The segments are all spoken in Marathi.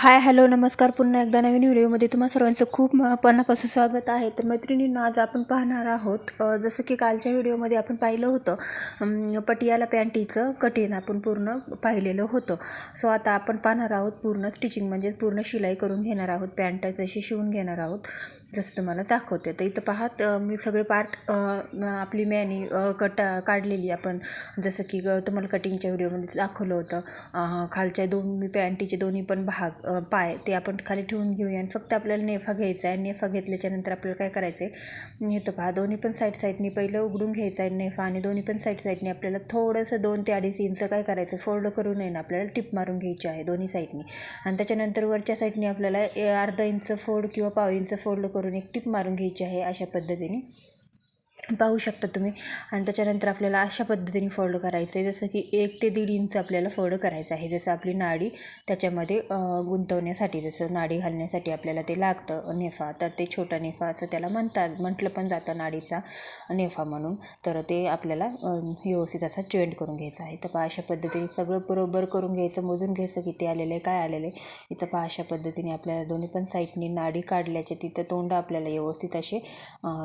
हाय हॅलो नमस्कार. पुन्हा एकदा नवीन व्हिडिओमध्ये तुम्हा सर्वांचं खूप मनापासून स्वागत आहे. तर मैत्रिणींना आज आपण पाहणार आहोत जसं की कालच्या व्हिडिओमध्ये आपण पाहिलं होतं पटियाला पॅन्टीचं कटिंग आपण पूर्ण पाहिलेलं होतं. सो आता आपण पाहणार आहोत पूर्ण स्टिचिंग म्हणजे पूर्ण शिलाई करून घेणार आहोत पॅन्ट जशी शिवून घेणार आहोत जसं तुम्हाला दाखवते. तर इथं पाहात मी सगळे पार्ट आपली मॅनी कट काढलेली आपण. जसं की ग- तुम्हाला कटिंगच्या व्हिडिओमध्ये दाखवलं होतं खालच्या दोन मी पॅन्टीचे दोन्ही पण भाग पाय ते आपण खाली ठेवून घेऊया आणि फक्त आपल्याला नेफा घ्यायचा आहे. नेफा घेतल्याच्यानंतर आपल्याला काय करायचं आहे येतं पहा दोन्ही पण साईड साईडनी पहिलं उघडून घ्यायचं आहे नेफा आणि दोन्ही पण साईड साईडनी आपल्याला थोडंसं दोन ते अडीच इंच काय करायचं? फोल्ड करू नये ना आपल्याला टिप मारून घ्यायची आहे दोन्ही साईडनी आणि त्याच्यानंतर वरच्या साईडनी आपल्याला ए- अर्धा इंच फोल्ड किंवा पाव इंच फोल्ड करून एक टिप मारून घ्यायची आहे अशा पद्धतीने. पाहू शकता तुम्ही. आणि त्याच्यानंतर आपल्याला अशा पद्धतीने फोल्ड करायचं आहे. जसं की एक ते दीड इंच आपल्याला फोल्ड करायचं आहे. जसं आपली नाडी त्याच्यामध्ये गुंतवण्यासाठी जसं नाडी घालण्यासाठी आपल्याला ते लागतं नेफा. तर ते छोटा नेफा असं त्याला म्हणतात. म्हटलं पण जातं नाडीचा नेफा म्हणून. तर ते आपल्याला व्यवस्थित असा जॉईंट करून घ्यायचा आहे. तर पहा अशा पद्धतीने सगळं बरोबर करून घ्यायचं. मोजून घ्यायचं किती आलेलं आहे काय आलेलं आहे. इथं पहा अशा पद्धतीने आपल्याला दोन्ही पण साईडनी नाडी काढल्याचे तिथं तोंड आपल्याला व्यवस्थित असे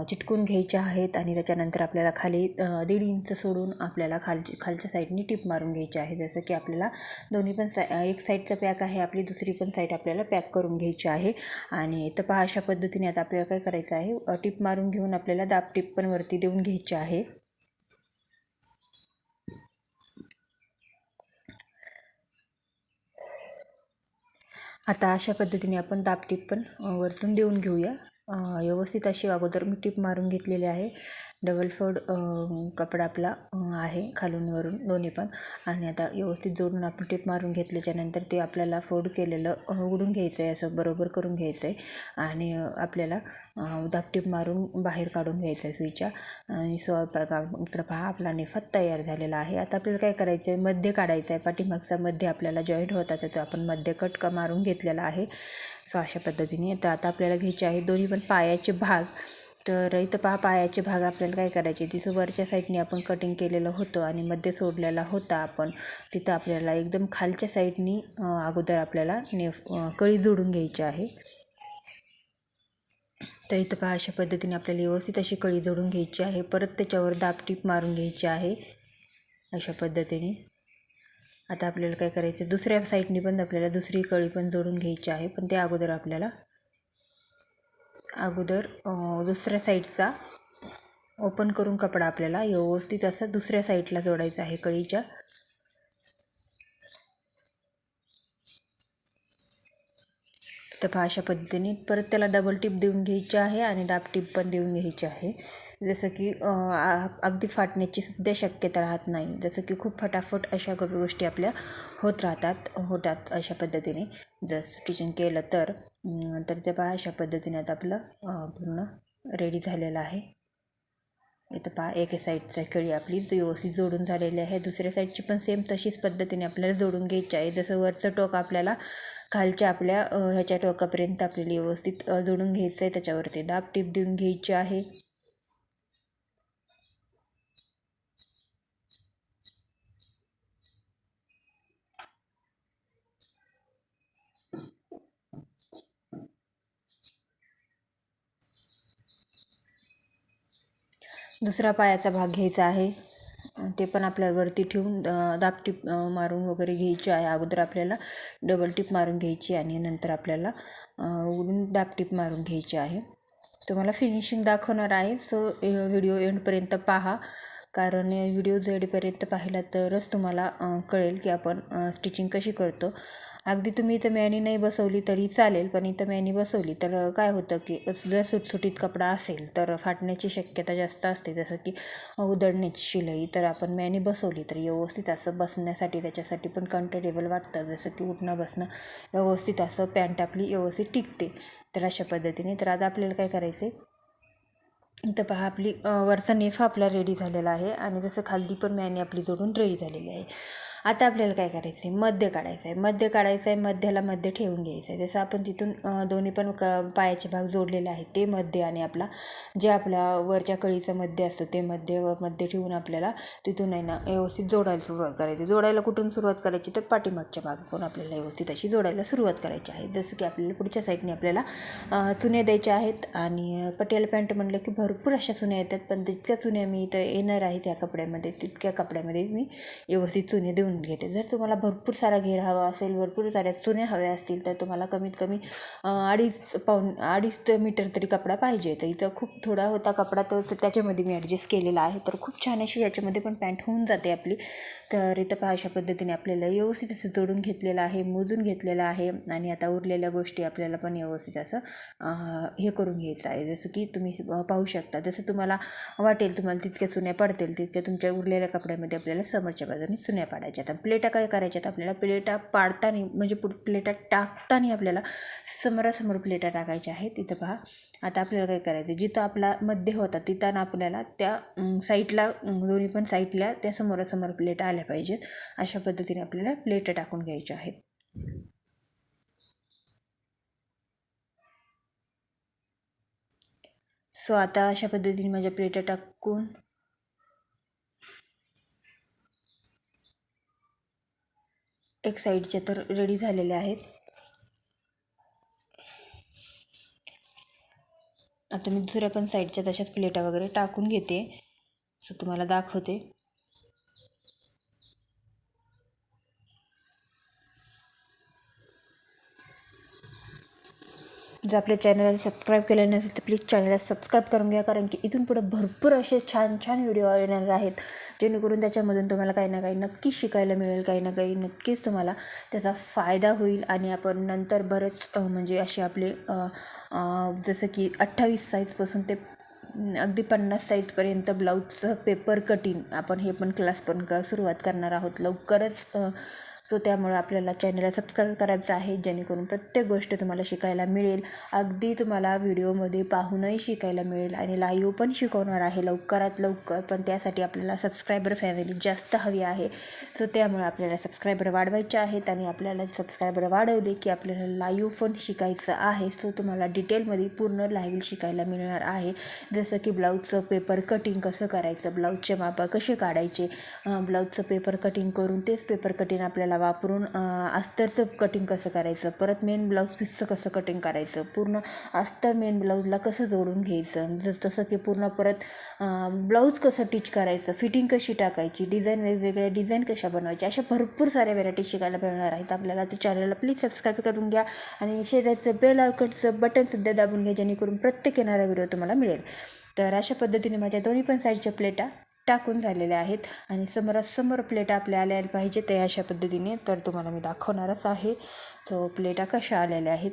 चिटकून घ्यायचे आहेत. आणि त्याच्यानंतर आपल्याला खाली दीड इंच सोडून आपल्याला खालची खालच्या साईडनी टिप मारून घ्यायची आहे. जसं की आपल्याला दोन्ही पण सा एक साईडचा पॅक आहे आपली दुसरी पण साईड आपल्याला पॅक करून घ्यायची आहे. आणि तर पहा अशा पद्धतीने आता आपल्याला काय करायचं आहे? टिप मारून घेऊन आपल्याला दाब टिप पण वरती देऊन घ्यायची आहे. आता अशा पद्धतीने आपण दाबटीप पण वरतून देऊन घेऊया. व्यवस्थित अशी अगोदर मी टीप मारून घेतलेली आहे. डबल फोल्ड कपडा आपला आहे खालून वरून दोन्ही पण. आणि आता व्यवस्थित जोडून आपण टीप मारून घेतल्याच्यानंतर ते आपल्याला फोल्ड केलेलं उघडून घ्यायचं आहे असं बरोबर करून घ्यायचं आहे आणि आपल्याला अ, दाबटीप मारून बाहेर काढून घ्यायचं आहे सुईच्या आणि स्वयंपाक इकडं पहा आपला नेफत तयार झालेला आहे. आता आपल्याला काय करायचं आहे मध्य काढायचं आहे पाठीमागचा मध्ये आपल्याला जॉईंट होता त्याचा आपण मध्य कट का मारून घेतलेला आहे. सो अशा पद्धतीने. तर आता आपल्याला घ्यायचे आहे दोन्ही पण पायाचे भाग. तर इथं पहा पायाचे भाग आपल्याला काय करायचे तिथं वरच्या साईडने आपण कटिंग केलेलं होतं आणि मध्ये सोडलेला होता आपण. तिथं आपल्याला एकदम खालच्या साईडनी अगोदर आपल्याला नेफ कळी जोडून घ्यायची आहे. तर इथं पहा अशा पद्धतीने आपल्याला व्यवस्थित अशी कळी जोडून घ्यायची आहे. परत त्याच्यावर दाबटीप मारून घ्यायची आहे. अशा पद्धतीने. आता आपल्याला काय करायचं दुसऱ्या साईडनी पण आपल्याला दुसरी कळी पण जोडून घ्यायची आहे. पण त्या अगोदर आपल्याला अगोदर दुसऱ्या साईडचा ओपन करून कपडा आपल्याला व्यवस्थित असं दुसऱ्या साईडला जोडायचा आहे कळीच्या. तर पहा अशा पद्धतीने परत त्याला डबल टिप देऊन घ्यायची आहे आणि दाब टिप पण देऊन घ्यायची आहे. जसं की अगदी फाटण्याची सुद्धा शक्यता राहत नाही. जसं की खूप फटाफट अशा गोष्टी आपल्या होत राहतात होतात अशा पद्धतीने. जर स्टिचिंग केलं तर तर ते पहा अशा पद्धतीने आता आपलं पूर्ण रेडी झालेलं आहे. इथं पहा एका साईडचा कळी आपली व्यवस्थित जोडून झालेली आहे. दुसऱ्या साईडची पण सेम तशीच पद्धतीने आपल्याला जोडून घ्यायची आहे. जसं वरचं टोक आपल्याला खालच्या आपल्या ह्याच्या टोकापर्यंत आपल्याला व्यवस्थित जोडून घ्यायचं आहे त्याच्यावरती दाब टीप देऊन घ्यायची आहे. दुसरा पायाचा भाग घ्यायचा आहे. ते पण आपल्याला वरती ठेवून अ, दाब टीप मारून वगैरे घ्यायची आहे. अगोदर आपल्याला डबल टीप मारून घ्यायची आणि नंतर आपल्याला उडून उघडून दाब टीप मारून घ्यायची आहे. तुम्हाला फिनिशिंग दाखवणार आहे. सो व्हिडिओ एंडपर्यंत पहा. कारण व्हिडिओ जेडपर्यंत पाहिला तरच तुम्हाला कळेल की आपण स्टिचिंग कशी करतो. अगदी तुम्ही इथं मॅनी नाही बसवली तरी चालेल पण इथं मॅनी बसवली तर काय होतं की जर सुटसुटीत कपडा असेल तर फाटण्याची शक्यता जास्त असते. जसं की उधळण्याची शिलाई तर आपण मॅनी बसवली तर व्यवस्थित असं बसण्यासाठी त्याच्यासाठी पण कम्फर्टेबल वाटतं. जसं की उठणं बसणं व्यवस्थित असं पॅन्ट आपली व्यवस्थित टिकते. तर अशा पद्धतीने. तर आता आपल्याला काय करायचं आहे तर पहा आपली वरचा नेफा आपला रेडी झालेला आहे आणि जसं खालदी पण मॅने आपली जोडून रेडी झालेली आहे. आता आपल्याला काय करायचं आहे मध्य काढायचं आहे मध्य काढायचं आहे मध्याला मध्य ठेवून घ्यायचं आहे जसं आपण तिथून दोन्ही पण क पायाचे भाग जोडलेले आहेत ते मध्य आणि आपला जे आपला वरच्या कळीचं मध्य असतं ते मध्य व मध्य ठेवून आपल्याला तिथून आहे ना व्यवस्थित जोडायला सुरुवात करायची. जोडायला कुठून सुरुवात करायची? तर पाठीमागच्या मागून आपल्याला व्यवस्थित अशी जोडायला सुरुवात करायची आहे. जसं की आपल्याला पुढच्या साईडने आपल्याला चुने चुन्या द्यायच्या आहेत आणि पटियाला पॅन्ट म्हणलं की भरपूर अशा चुन्या येतात पण तितक्या चुन्या मी इथं येणार आहेत या कपड्यामध्ये तितक्या कपड्यामध्ये मी व्यवस्थित चुने देऊन घेते. जर तुम्हाला भरपूर सारा घेर हवा असेल भरपूर साऱ्या चुन्या हव्या असतील तर तुम्हाला कमीत कमी अडीच पाऊन अडीच मीटर तरी कपडा पाहिजे. तर इथं खूप थोडा होता कपडा तर त्याच्यामध्ये मी ॲडजस्ट केलेला आहे. तर खूप छान अशी याच्यामध्ये पण पॅन्ट होऊन जाते आपली. तर इथं पहा अशा पद्धतीने आपल्याला व्यवस्थित असं जोडून घेतलेलं आहे मोजून घेतलेलं आहे. आणि आता उरलेल्या गोष्टी आपल्याला पण व्यवस्थित असं हे करून घ्यायचं आहे. जसं की तुम्ही पाहू शकता. जसं तुम्हाला वाटेल तुम्हाला तितक्या चुन्या पडतील तितक्या तुमच्या उरलेल्या कपड्यामध्ये आपल्याला समोरच्या बाजूने चुन्या पाडायच्या. आता प्लेटा काय करायच्यात आपल्याला? प्लेटा पाडताना म्हणजे पुढ प्लेटा टाकताना आपल्याला समोरासमोर प्लेटा टाकायच्या आहेत. तिथं पहा. आता आपल्याला काय करायचं जिथं आपला मध्य होता तिथं आपल्याला त्या साईडला दोन्ही पण साईडला त्या समोरासमोर प्लेटा आल्या पाहिजेत. अशा पद्धतीने आपल्याला प्लेटा टाकून घ्यायच्या आहेत. सो आता अशा पद्धतीने माझ्या प्लेटा टाकून एक साईडचे तर रेडी झालेले आहेत. आता मी दुसऱ्या पण साईडच्या तशाच प्लेटा वगैरे टाकून घेते. सो तुम्हाला दाखवते. जर आपल्या चॅनलला सबस्क्राईब केलं नसेल तर प्लीज चॅनलला सबस्क्राईब करून घ्या. कारण की इथून पुढे भरपूर असे छान छान व्हिडिओ येणार आहेत. जेणेकरून त्याच्यामधून तुम्हाला काही ना काही नक्की शिकायला मिळेल काही ना काही नक्कीच तुम्हाला त्याचा फायदा होईल. आणि आपण नंतर बरेच म्हणजे असे आपले जसं की अठ्ठावीस साईजपासून ते अगदी पन्नास साईजपर्यंत ब्लाऊजचं पेपर कटिंग आपण हे पण क्लास पण क सुरुवात करणार आहोत. लवकरच सो त्यामुळं आपल्याला चॅनलला सबस्क्राईब करायचं आहे जेणेकरून प्रत्येक गोष्ट तुम्हाला शिकायला मिळेल. अगदी तुम्हाला व्हिडिओमध्ये पाहूनही शिकायला मिळेल आणि लाईव्ह पण शिकवणार आहे लवकरात लवकर. पण त्यासाठी आपल्याला सबस्क्रायबर फॅमिली जास्त हवी आहे. सो त्यामुळे आपल्याला सबस्क्रायबर वाढवायचे आहेत आणि आपल्याला सबस्क्रायबर वाढवले की आपल्याला लाईव्ह पण शिकायचं आहे. सो तुम्हाला डिटेलमध्ये पूर्ण लाईव्ह शिकायला मिळणार आहे. जसं की ब्लाऊजचं पेपर कटिंग कसं करायचं ब्लाऊजचे मापा कसे काढायचे ब्लाऊजचं पेपर कटिंग करून तेच पेपर कटिंग आपल्याला वापरून अस्तरचं कटिंग कसं करायचं? परत मेन ब्लाऊज पीसचं कसं कटिंग करायचं? पूर्ण अस्तर मेन ब्लाऊजला कसं जोडून घ्यायचं? जस तसं की पूर्ण परत ब्लाऊज कसं टिच करायचं? फिटिंग कशी टाकायची? डिझाईन वेगवेगळ्या डिझाईन कशा बनवायच्या? अशा भरपूर साऱ्या व्हेरायटी शिकायला मिळणार आहेत. आपल्याला त्या चॅनलला प्लीज सबस्क्राईब करून घ्या आणि शेजारचं बेल आयकॉनचं बटनसुद्धा दाबून घ्या जेणेकरून प्रत्येक येणारा व्हिडिओ तुम्हाला मिळेल. तर अशा पद्धतीने माझ्या दोन्ही पण साईडच्या प्लेटा टाकून झालेल्या आहेत. आणि समोरासमोर प्लेट आपल्या आल्या पाहिजे ते अशा पद्धतीने. तर तुम्हाला मी दाखवणारच आहे. तो प्लेटा कशा आलेल्या आहेत?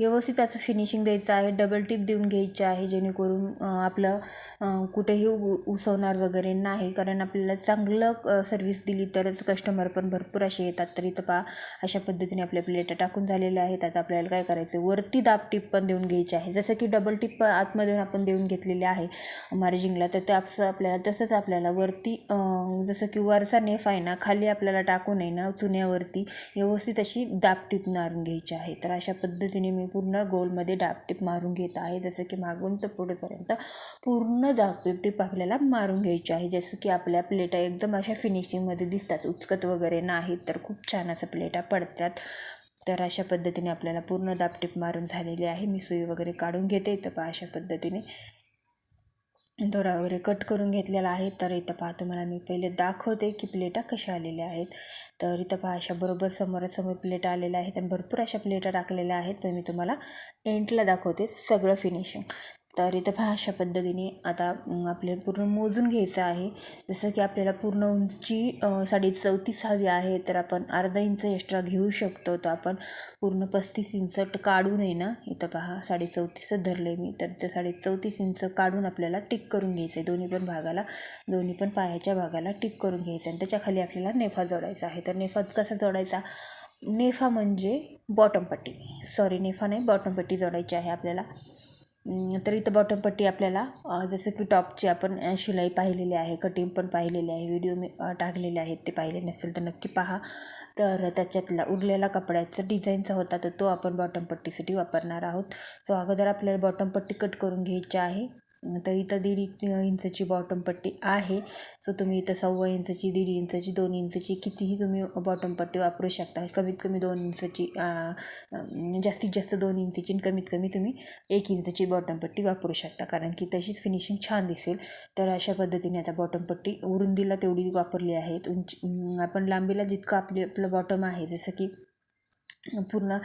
व्यवस्थित असं फिनिशिंग द्यायचं आहे डबल टिप देऊन घ्यायची आहे जेणेकरून आपलं कुठेही उ उसवणार वगैरे नाही. कारण आपल्याला चांगलं सर्विस दिली तरच कस्टमर पण भरपूर असे येतात. तर इथं पहा अशा पद्धतीने आपल्या प्लेटा टाकून झालेल्या आहेत. आता आपल्याला काय करायचं वरती दाब टिप पण देऊन घ्यायची आहे. जसं की डबल टिप आतमधून आपण देऊन घेतलेले आहे मार्जिंगला तर ते आपलं आपल्याला तसंच आपल्याला वरती जसं की वरचा नेफ आहे ना खाली आपल्याला टाकू नये ना चुन्यावरती व्यवस्थित अशी दाब टिप मारून घ्यायची आहे. तर अशा पद्धतीने मी पूर्ण गोलमध्ये दाबटीप मारून घेत आहे. जसं की मागून तर पुढेपर्यंत पूर्ण दाबटीप आपल्याला मारून घ्यायची आहे. जसं की आपल्या प्लेटा एकदम अशा फिनिशिंगमध्ये दिसतात. उचकत वगैरे नाहीत तर खूप छान असं प्लेटा पडतात. तर अशा पद्धतीने आपल्याला पूर्ण दापटीप मारून झालेली आहे. मी सुई वगैरे काढून घेते तर अशा पद्धतीने. दोरा वगैरे कट करून घेतलेला आहे. तर इथं पहा तुम्हाला मी पहिले दाखवते की प्लेटा कशा आलेल्या आहेत. तर इथं पहा अशा बरोबर समोरासमोर प्लेटा आलेल्या आहेत आणि भरपूर अशा प्लेटा टाकलेल्या आहेत. तर मी तुम्हाला एंटला दाखवते सगळं फिनिशिंग तर इथं पहा अशा पद्धतीने आता आपल्याला पूर्ण मोजून घ्यायचं आहे. जसं की आपल्याला पूर्ण उंची साडे चौतीस हवी आहे तर आपण अर्धा इंच एक्स्ट्रा घेऊ शकतो. तर आपण पूर्ण पस्तीस इंच काढू नये ना इथं पहा साडे चौतीसच धरले मी. तर ते साडे चौतीस इंच काढून आपल्याला टिक करून घ्यायचं आहे दोन्ही पण भागाला दोन्ही पण पायाच्या भागाला टिक करून घ्यायचं आणि त्याच्याखाली आपल्याला नेफा जोडायचा आहे. तर नेफा कसा जोडायचा? नेफा म्हणजे बॉटम पट्टी. सॉरी नेफा नाही बॉटम पट्टी जोडायची आहे आपल्याला. तर इथं बॉटम पट्टी आपल्याला जसं की टॉपची आपण शिलाई पाहिलेली आहे कटिंग पण पाहिलेली आहे व्हिडिओ मी टाकलेले आहेत ते पाहिले नसेल तर नक्की पहा. तर त्याच्यातला उरलेला कपड्याचा डिझाईनचा होता तर तो आपण बॉटम पट्टीसाठी वापरणार आहोत. सो अगोदर आपल्याला बॉटम पट्टी कट करून घ्यायची आहे. तर इथं दीड इंचची बॉटम पट्टी आहे. सो तुम्ही इथं सव्वा इंचची दीड इंचची दोन इंचची कितीही तुम्ही बॉटम पट्टी वापरू शकता. कमीत कमी दोन इंचची जास्तीत जास्त दोन इंचची आणि कमीत कमी तुम्ही एक इंचची बॉटम पट्टी वापरू शकता. कारण की तशीच फिनिशिंग छान दिसेल. तर अशा पद्धतीने आता बॉटम पट्टी रुंदीला तेवढी वापरली आहेत. उंची आपण लांबीला जितकं आपली आपलं बॉटम आहे जसं की पूर्ण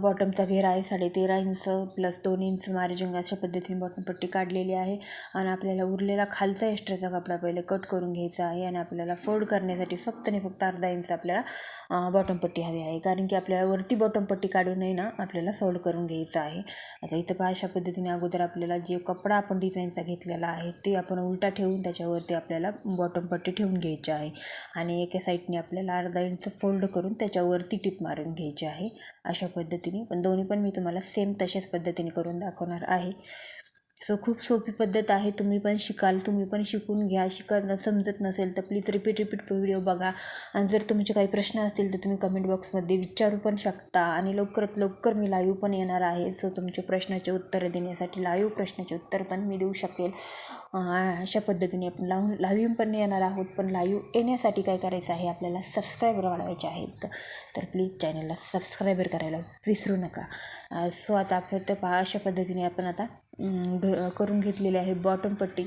बॉटमचा घेरा आहे साडेतेरा इंच प्लस दोन इंच मार्जिंग अशा पद्धतीने बॉटम पट्टी काढलेली आहे. आणि आपल्याला उरलेला खालचा एक्स्ट्राचा कपडा पहिले कट करून घ्यायचा आहे. आणि आपल्याला फोल्ड करण्यासाठी फक्त आणि फक्त अर्धा इंच आपल्याला बॉटम पट्टी हवी आहे. कारण की आपल्याला वरती बॉटम पट्टी काढूनही ना आपल्याला फोल्ड करून घ्यायचं आहे. आता इथं पहा अशा पद्धतीने अगोदर आपल्याला जे कपडा आपण डिझाईनचा घेतलेला आहे ते आपण उलटा ठेवून त्याच्यावरती आपल्याला बॉटम पट्टी ठेवून घ्यायची आहे. आणि एका साईडने आपल्याला अर्धा इंच फोल्ड करून त्याच्यावरती टिप मारून घ्यायची आहे. अशा पद्धतीने. पण दोन्ही पण मी तुम्हाला सेम तशाच पद्धतीने करून दाखवणार आहे. सो खूप सोपी पद्धत आहे. तुम्ही पण शिकाल. तुम्ही पण शिकून घ्या. शिकत समजत नसेल तर प्लीज रिपीट रिपीट व्हिडिओ बघा. आणि जर तुमचे काही प्रश्न असतील तर तुम्ही कमेंट बॉक्समध्ये विचारू पण शकता. आणि लवकरात लवकर मी लाईव्ह पण येणार आहे. सो तुमचे प्रश्नाचे उत्तरं देण्यासाठी लाईव्ह प्रश्नाचे उत्तर पण मी देऊ शकेल. अशा पद्धतीने आपण लावून लाईव्ह पण येणार आहोत. पण लाईव्ह येण्यासाठी काय करायचं आहे? आपल्याला सबस्क्रायबर वाढवायचे आहेत. तर प्लीज चॅनलला सबस्क्रायबर करायला विसरू नका. सो आता आपण तर पहा अशा पद्धतीने आपण आता घ करून घेतलेली आहे बॉटम पट्टी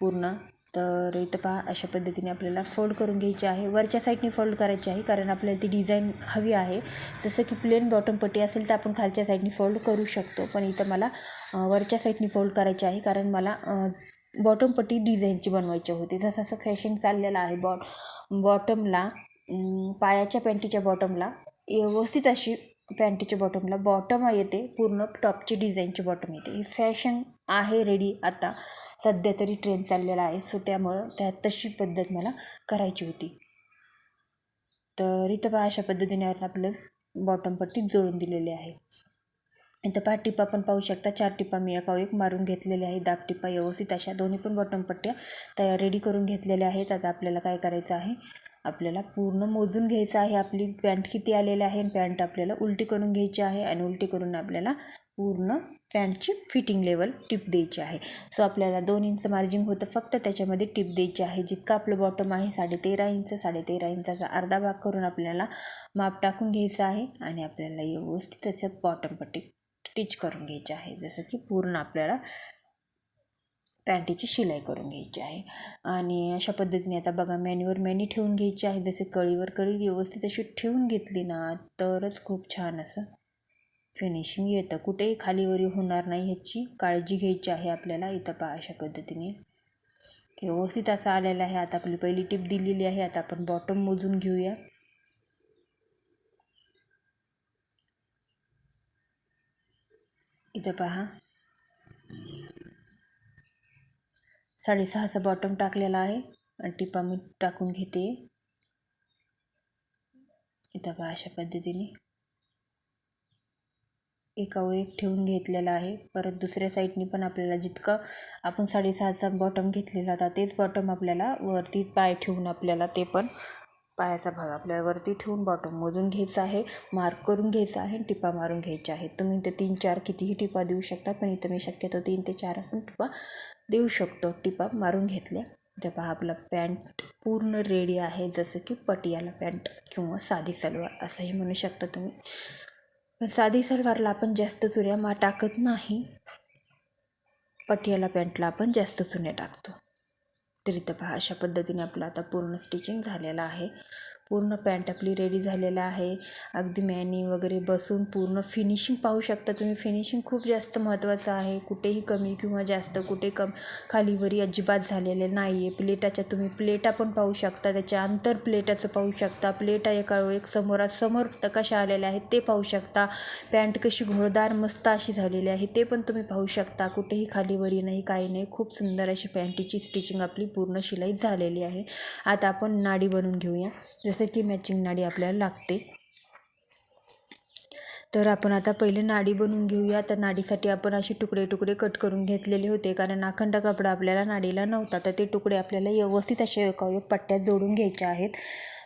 पूर्ण. तर इथं पहा अशा पद्धतीने आपल्याला फोल्ड करून घ्यायची आहे. वरच्या साईडने फोल्ड करायची आहे कारण आपल्याला ती डिझाईन हवी आहे. जसं की प्लेन बॉटम पट्टी असेल तर आपण खालच्या साईडने फोल्ड करू शकतो. पण इथं मला वरच्या साईडने फोल्ड करायची आहे कारण मला बॉटम पट्टी डिझाईनची बनवायची होती. जसं जसं फॅशन चाललेलं आहे बॉट बॉटमला पायाच्या पॅन्टीच्या बॉटमला व्यवस्थित अशी पॅन्टीच्या बॉटमला बॉटम येते पूर्ण टॉपची डिझाईनची बॉटम येते. ही फॅशन आहे रेडी आता. सध्या तरी ट्रेंड चाललेला आहे. सो त्यामुळं त्या तशी पद्धत मला करायची होती. तर इथं पहा अशा पद्धतीने आता आपलं बॉटम पट्टी जोडून दिलेली आहे. इथं पहा टिपा पण पाहू शकता. चार टिपा मी एका एक मारून घेतलेल्या आहे दाब टिपा व्यवस्थित अशा दोन्ही पण बॉटम पट्ट्या तयार रेडी करून घेतलेल्या आहेत. आता आपल्याला काय करायचं आहे? आपल्याला पूर्ण मोजून घ्यायचं आहे. आपली पॅन्ट किती आलेली आहे? पॅन्ट आपल्याला उलटी करून घ्यायची आहे आणि उलटी करून आपल्याला पूर्ण पॅन्टची फिटिंग लेवल टिप द्यायची आहे. सो आपल्याला दोन इंच मार्जिंग होतं फक्त. त्याच्यामध्ये टिप द्यायची आहे. जितकं आपलं बॉटम आहे साडेतेरा इंच साडेतेरा इंचाचा अर्धा भाग करून आपल्याला माप टाकून घ्यायचं आहे आणि आपल्याला व्यवस्थित त्याचं बॉटम पट्टी स्टिच करून घ्यायची आहे. जसं की पूर्ण आपल्याला पॅन्टीची शिलाई करून घ्यायची आहे. आणि अशा पद्धतीने आता बघा मॅनीवर मॅनी ठेवून घ्यायची आहे. जसे कळीवर कळी व्यवस्थित अशी ठेवून घेतली ना तरच खूप छान असं फिनिशिंग येतं. कुठेही खालीवरी होणार नाही ह्याची काळजी घ्यायची आहे आपल्याला. इथं पहा अशा पद्धतीने. व्यवस्थित असं आलेलं आहे. आता आपली पहिली टिप दिलेली आहे. आता आपण बॉटम मोजून घेऊया. इथं पहा. साडेसहाचा बॉटम टाकलेला आहे. आणि टिपा मी टाकून घेते. इथं बघा अशा पद्धतीने. एकावर एक ठेवून घेतलेला आहे. परत दुसऱ्या साईडनी पण आपल्याला जितकं आपण साडेसहाचा बॉटम घेतलेला होता तेच बॉटम आपल्याला वरती पाय ठेवून आपल्याला ते पण पायाचा भाग आपल्याला वरती ठेवून बॉटम मोजून घ्यायचा आहे. मार्क करून घ्यायचा आहे आणि टिपा मारून घ्यायच्या आहेत तुम्ही इथं तीन चार कितीही टिपा देऊ शकता पण इथं मी शक्यतो तीन ते चार आपण टिपा देऊ शकतो. टिपा मारून घेतल्या. जेव्हा आपला पॅन्ट पूर्ण रेडी आहे. जसं की पटियाला पॅन्ट किंवा साधी सलवार असंही म्हणू शकता तुम्ही. पण साधी सलवारला आपण जास्त चुऱ्या मा टाकत नाही. पटियाला पॅन्टला आपण जास्त चुन्या टाकतो. तर इथं पहा अशा पद्धतीने आपलं आता पूर्ण स्टिचिंग झालेलं आहे. पूर्ण पॅन्ट आपली रेडी झालेला आहे. अगदी मॅनी वगैरे बसून पूर्ण फिनिशिंग पाहू शकता तुम्ही. फिनिशिंग खूप जास्त महत्त्वाचं आहे. कुठेही कमी किंवा जास्त कुठे कम खालीवरी अजिबात झालेले नाही आहे प्लेटाच्या तुम्ही प्लेटा पण पाहू शकता. त्याच्या अंतर प्लेटाचं पाहू शकता. प्लेटा एका एक समोरासमोर तर कशा आलेल्या आहेत ते पाहू शकता. पॅन्ट कशी घोळदार मस्त अशी झालेली आहे ते पण तुम्ही पाहू शकता. कुठेही खालीवरी नाही काही नाही. खूप सुंदर अशी पॅन्टीची स्टिचिंग आपली पूर्ण शिलाई झालेली आहे. आता आपण नाडी बनवून घेऊया. जसं की मॅचिंग नाडी आपल्याला लागते. तर आपण आता पहिले नाडी बनवून घेऊया. तर नाडीसाठी आपण असे तुकडे तुकडे कट करून घेतलेले होते. कारण अखंड कपडा आपल्याला नाडीला नव्हता. तर ते तुकडे आपल्याला व्यवस्थित असे एकावर पट्ट्यात जोडून घ्यायचे आहेत.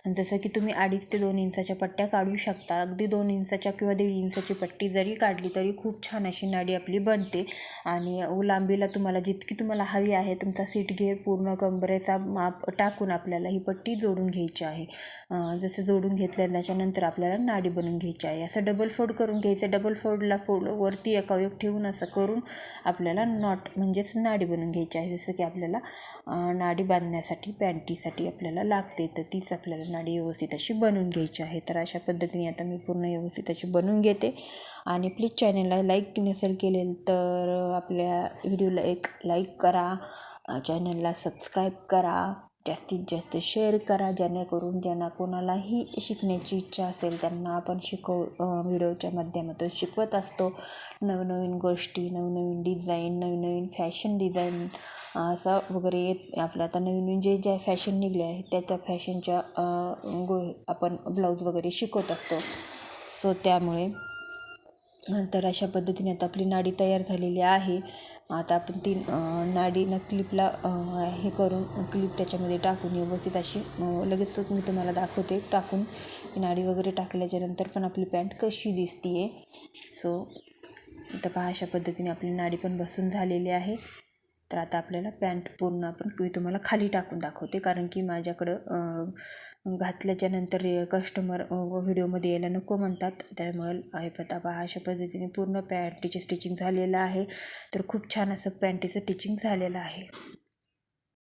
जसं की तुम्ही अडीच ते दोन इंचाच्या पट्ट्या काढू शकता. अगदी दोन इंचाच्या किंवा दीड इंचाची पट्टी जरी काढली तरी खूप छान अशी नाडी आपली बनते. आणि लांबीला तुम्हाला जितकी तुम्हाला हवी आहे तुमचा सीट घेर पूर्ण कंबरेचा माप टाकून आपल्याला ही पट्टी जोडून घ्यायची आहे. जसं जोडून घेतल्या त्याच्यानंतर आपल्याला नाडी बनवून घ्यायची आहे. असं डबल फोल्ड करून घ्यायचं. डबल फोल्डला फोल्ड वरती एकायोग ठेवून असं करून आपल्याला नॉट म्हणजेच नाडी बनवून घ्यायची आहे. जसं की आपल्याला नाडी बांधण्यासाठी पॅन्टीसाठी आपल्याला लागते. तर तीच आपल्याला नाडी व्यवस्थित अशी बनवून घ्यायची आहे. तर अशा पद्धतीने आता मी पूर्ण व्यवस्थित अशी बनवून घेते. आणि प्लीज चॅनलला लाईक नसेल केलेलं तर आपल्या व्हिडिओला एक लाईक करा. चॅनलला सबस्क्राईब करा. जास्तीत जास्त शेअर करा जेणेकरून ज्यांना कोणालाही शिकण्याची इच्छा असेल त्यांना आपण शिकव व्हिडिओच्या माध्यमातून शिकवत असतो. नवनवीन गोष्टी नवनवीन डिझाईन नवनवीन फॅशन डिझाईन असं वगैरे येत आपल्या आता नवीन जे ज्या फॅशन निघल्या आहेत त्या त्या फॅशनच्या गो आपण ब्लाऊज वगैरे शिकवत असतो. सो त्यामुळे नंतर अशा पद्धतीने आता आपली नाडी तयार झालेली आहे. आता आपण ती नाडीनं क्लिपला हे करून क्लिप त्याच्यामध्ये टाकून व्यवस्थित अशी लगेच मी तुम्हाला दाखवते. टाकून नाडी वगैरे टाकल्याच्यानंतर पण आपली पॅन्ट कशी दिसते आहे सो इथं पहा अशा पद्धतीने आपली नाडी पण बसून झालेली आहे. तर आता आपल्याला पॅन्ट पूर्ण आपण मी तुम्हाला खाली टाकून दाखवते. कारण की माझ्याकडं घातल्याच्या नंतर कस्टमर व्हिडिओमध्ये यायला नको म्हणतात. त्यामुळे आहे पता पहा अशा पद्धतीने पूर्ण पॅन्टीचे स्टिचिंग झालेलं आहे. तर खूप छान असं पॅन्टीचं स्टिचिंग झालेलं आहे.